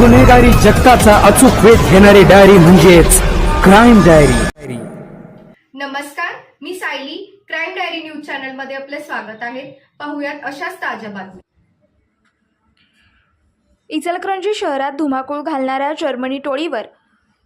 गुन्हेगारी जगताचा अचूक वेध घेणारी डायरी म्हणजेच क्राईम डायरी नमस्कार मी सायली. क्राईम डायरी न्यूज चॅनलमध्ये आपले स्वागत आहे. पाहुयात अशाच ताज्या बातम्या. इचलकरंजी शहरात धुमाकूळ घालणाऱ्या जर्मनी टोळीवर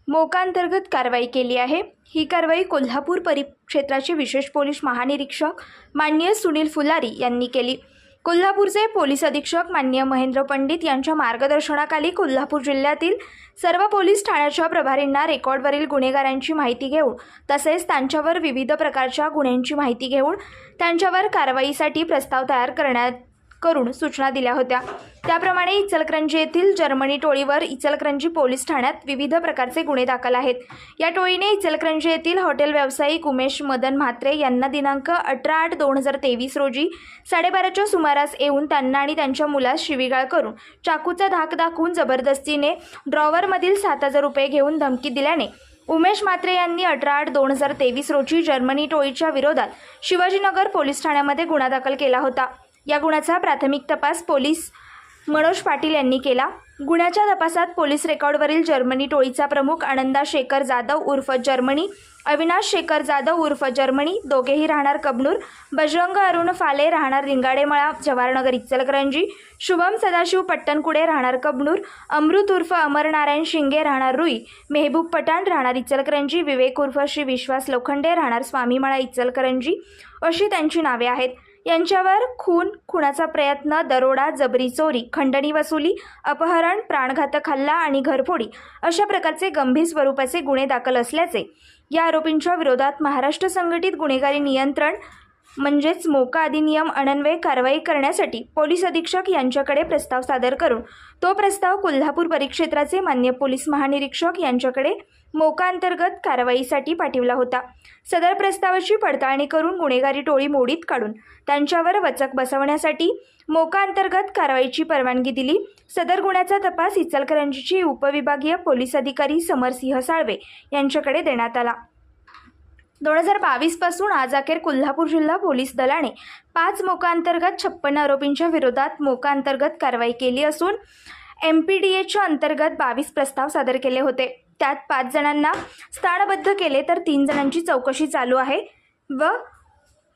मोकांतर्गत कारवाई केली आहे. ही कारवाई कोल्हापूर परिक्षेत्राचे विशेष पोलीस महानिरीक्षक माननीय सुनील फुलारी यांनी केली. कोल्हापूरचे पोलीस अधीक्षक मान्य महेंद्र पंडित यांच्या मार्गदर्शनाखाली कोल्हापूर जिल्ह्यातील सर्व पोलीस ठाण्याच्या प्रभारींना रेकॉर्डवरील गुन्हेगारांची माहिती घेऊन तसेच त्यांच्यावर विविध प्रकारच्या गुन्ह्यांची माहिती घेऊन त्यांच्यावर कारवाईसाठी प्रस्ताव तयार करण्यात करून सूचना दिल्या होत्या. त्याप्रमाणे इचलकरंजी येथील जर्मनी टोळीवर इचलकरंजी पोलीस ठाण्यात विविध प्रकारचे गुन्हे दाखल आहेत. या टोळीने इचलकरंजी येथील हॉटेल व्यावसायिक उमेश मदन म्हात्रे यांना दिनांक अठरा आठ दोन हजार तेवीस रोजी साडेबाराच्या सुमारास येऊन त्यांना आणि त्यांच्या मुलास शिवीगाळ करून चाकूचा धाक दाखवून जबरदस्तीने ड्रॉवरमधील सात हजार रुपये घेऊन धमकी दिल्याने उमेश म्हात्रे यांनी अठरा आठ दोन हजार तेवीस रोजी जर्मनी टोळीच्या विरोधात शिवाजीनगर पोलीस ठाण्यामध्ये गुन्हा दाखल केला होता. या गुन्ह्याचा प्राथमिक तपास पोलीस मनोज पाटील यांनी केला. गुन्ह्याच्या तपासात पोलीस रेकॉर्डवरील जर्मनी टोळीचा प्रमुख आनंदा शेखर जाधव उर्फ जर्मनी अविनाश शेखर जाधव उर्फ जर्मनी दोघेही राहणार कबनूर बजरंग अरुण फाले राहणार रिंगाडेमळा जवाहरनगर इचलकरंजी शुभम सदाशिव पट्टणकुडे राहणार कबनूर अमृत उर्फ अमरनारायण शिंगे राहणार रुई मेहबूब पठाण राहणार इचलकरंजी विवेक उर्फ श्री विश्वास लोखंडे राहणार स्वामीमळा इचलकरंजी अशी त्यांची नावे आहेत. यांच्यावर खून खुनाचा प्रयत्न दरोडा जबरी चोरी खंडणी वसुली अपहरण प्राणघातक हल्ला आणि घरफोडी अशा प्रकारचे गंभीर स्वरूपाचे गुन्हे दाखल असल्याचे या आरोपींच्या विरोधात महाराष्ट्र संघटित गुन्हेगारी नियंत्रण म्हणजेच मोका अधिनियम अनन्वय कारवाई करण्यासाठी पोलीस अधीक्षक यांच्याकडे प्रस्ताव सादर करून तो प्रस्ताव कोल्हापूर परिक्षेत्राचे मान्य पोलीस महानिरीक्षक यांच्याकडे मोका अंतर्गत कारवाईसाठी पाठविला होता. सदर प्रस्तावाची पडताळणी करून गुन्हेगारी टोळी मोडीत काढून त्यांच्यावर वचक बसवण्यासाठी मोका अंतर्गत कारवाईची परवानगी दिली. सदर गुन्ह्याचा तपास इचलकरंजीचे उपविभागीय पोलीस अधिकारी समरसिंह साळवे यांच्याकडे देण्यात आला. दोन हजार बावीसपासून आज अखेर कोल्हापूर जिल्हा पोलीस दलाने पाच मोकांतर्गत छप्पन्न आरोपींच्या विरोधात मोकांतर्गत कारवाई केली असून एम पी डी एच्या अंतर्गत बावीस प्रस्ताव सादर केले होते. त्यात पाच जणांना स्थानबद्ध केले तर तीन जणांची चौकशी चालू आहे व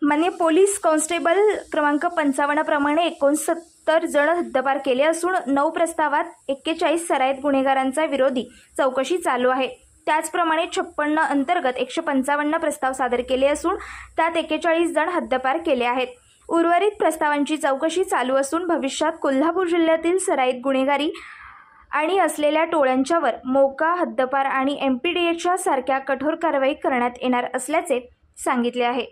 मान्य पोलीस कॉन्स्टेबल क्रमांक पंचावन्नप्रमाणे एकोणसत्तर जण हद्दपार केले असून नऊ प्रस्तावात एक्केचाळीस सराईत गुन्हेगारांचा विरोधी चौकशी चालू आहे. त्याचप्रमाणे छप्पन्न अंतर्गत एकशे पंचावन्न प्रस्ताव सादर केले असून त्यात एक्केचाळीस जण हद्दपार केले आहेत. उर्वरित प्रस्तावांची चौकशी चालू असून भविष्यात कोल्हापूर जिल्ह्यातील सराईत गुन्हेगारी आणि असलेल्या टोळ्यांच्यावर मोका हद्दपार आणि एम पी डी एच्या सारख्या कठोर कारवाई करण्यात येणार असल्याचे सांगितले आहे.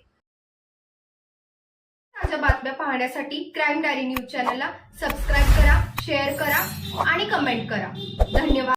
ताज्या बातम्या पाहण्यासाठी क्राईम डायरी न्यूज चॅनलला सबस्क्राईब करा शेअर करा आणि कमेंट करा. धन्यवाद.